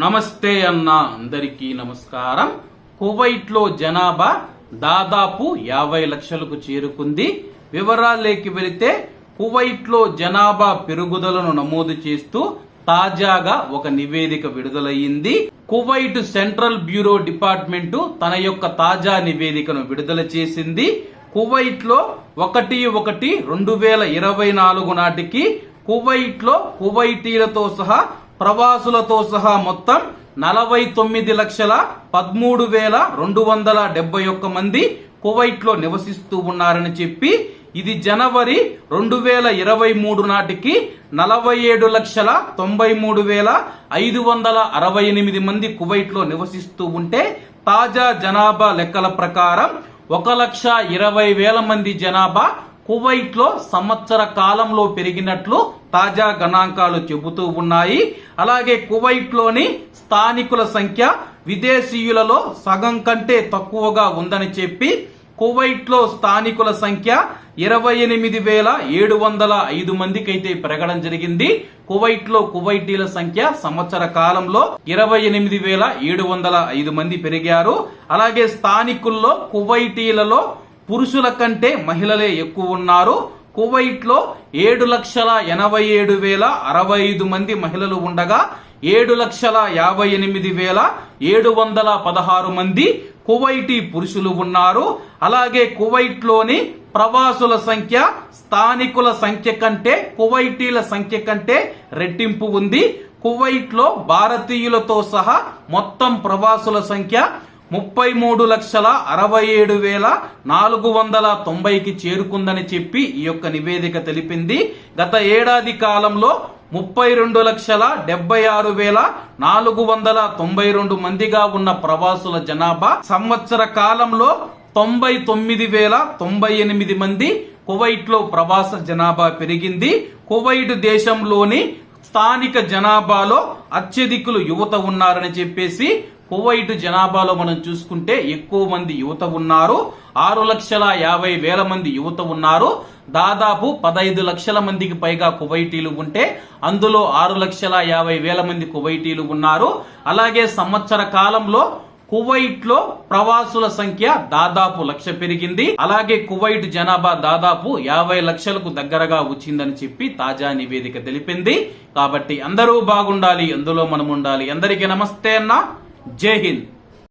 నమస్తే అన్న అందరికీ నమస్కారం. కువైట్లో జనాభా దాదాపు యాభై లక్షలకు చేరుకుంది. వివరాలేకి వెళితే కువైట్లో జనాభా పెరుగుదలను నమోదు చేస్తూ తాజాగా ఒక నివేదిక విడుదలయ్యింది. కువైట్ సెంట్రల్ బ్యూరో డిపార్ట్మెంటు తన యొక్క తాజా నివేదికను విడుదల చేసింది. కువైట్లో ఒకటి ఒకటి రెండు వేల ఇరవై నాలుగు నాటికి కువైట్లో కువైటీలతో సహా ప్రవాసులతో సహా మొత్తం నలభై తొమ్మిది లక్షల పదమూడు వేల రెండు వందల డెబ్బై ఒక్క మంది కువైట్లో నివసిస్తూ ఉన్నారని చెప్పి ఇది జనవరి రెండు వేల ఇరవై మూడు నాటికి నలభై ఏడు లక్షల తొంభై మూడు వేల ఐదు వందల అరవై ఎనిమిది మంది కువైట్లో నివసిస్తూ ఉంటే తాజా జనాభా లెక్కల ప్రకారం ఒక లక్ష ఇరవై వేల మంది జనాభా కువైట్లో సంవత్సర కాలంలో పెరిగినట్లు తాజా గణాంకాలు చెబుతూ ఉన్నాయి. అలాగే కువైట్లోని స్థానికుల సంఖ్య విదేశీయులలో సగం కంటే తక్కువగా ఉందని చెప్పి కువైట్లో స్థానికుల సంఖ్య ఇరవై ఎనిమిది వేల ఏడు వందల ఐదు మందికి అయితే పెరగడం జరిగింది. కువైట్లో కువైటీల సంఖ్య సంవత్సర కాలంలో ఇరవై ఎనిమిది వేల ఏడు వందల ఐదు మంది పెరిగారు. అలాగే స్థానికుల్లో కువైటీలలో పురుషుల కంటే మహిళలే ఎక్కువ ఉన్నారు. కువైట్లో ఏడు లక్షల ఎనభై ఏడు వేల అరవై ఐదు మంది మహిళలు ఉండగా ఏడు లక్షల యాభై ఎనిమిది వేల ఏడు వందల పదహారు మంది కువైటీ పురుషులు ఉన్నారు. అలాగే కువైట్లోని ప్రవాసుల సంఖ్య స్థానికుల సంఖ్య కంటే కువైటీల సంఖ్య కంటే రెట్టింపు ఉంది. కువైట్లో భారతీయులతో సహా మొత్తం ప్రవాసుల సంఖ్య ముప్పై మూడు లక్షల అరవై ఏడు వేల నాలుగు వందల తొంభైకి చేరుకుందని చెప్పి ఈ యొక్క నివేదిక తెలిపింది. గత ఏడాది కాలంలో ముప్పై రెండు లక్షల డెబ్బై ఆరు వేల నాలుగు వందల తొంభై రెండు మందిగా ఉన్న ప్రవాసుల జనాభా సంవత్సర కాలంలో తొంభై తొమ్మిది వేల తొంభై ఎనిమిది మంది. కువైట్లో ప్రవాస జనాభా పెరిగింది. కువైట్ దేశంలోని స్థానిక జనాభాలో అత్యధికులు యువత ఉన్నారని చెప్పేసి కువైట్ జనాభాలో మనం చూసుకుంటే ఎక్కువ మంది యువత ఉన్నారు. ఆరు లక్షల యాభై వేల మంది యువత ఉన్నారు. దాదాపు పదహైదు లక్షల మందికి పైగా కువైటీలు ఉంటే అందులో ఆరు లక్షల యాభై వేల మంది కువైటీలు ఉన్నారు. అలాగే సంవత్సర కాలంలో కువైట్లో ప్రవాసుల సంఖ్య దాదాపు లక్ష పెరిగింది. అలాగే కువైట్ జనాభా దాదాపు యాభై లక్షలకు దగ్గరగా వచ్చిందని చెప్పి తాజా నివేదిక తెలిపింది. కాబట్టి అందరూ బాగుండాలి అందులో మనం ఉండాలి అందరికీ నమస్తే అన్నా. জয় হিন্দ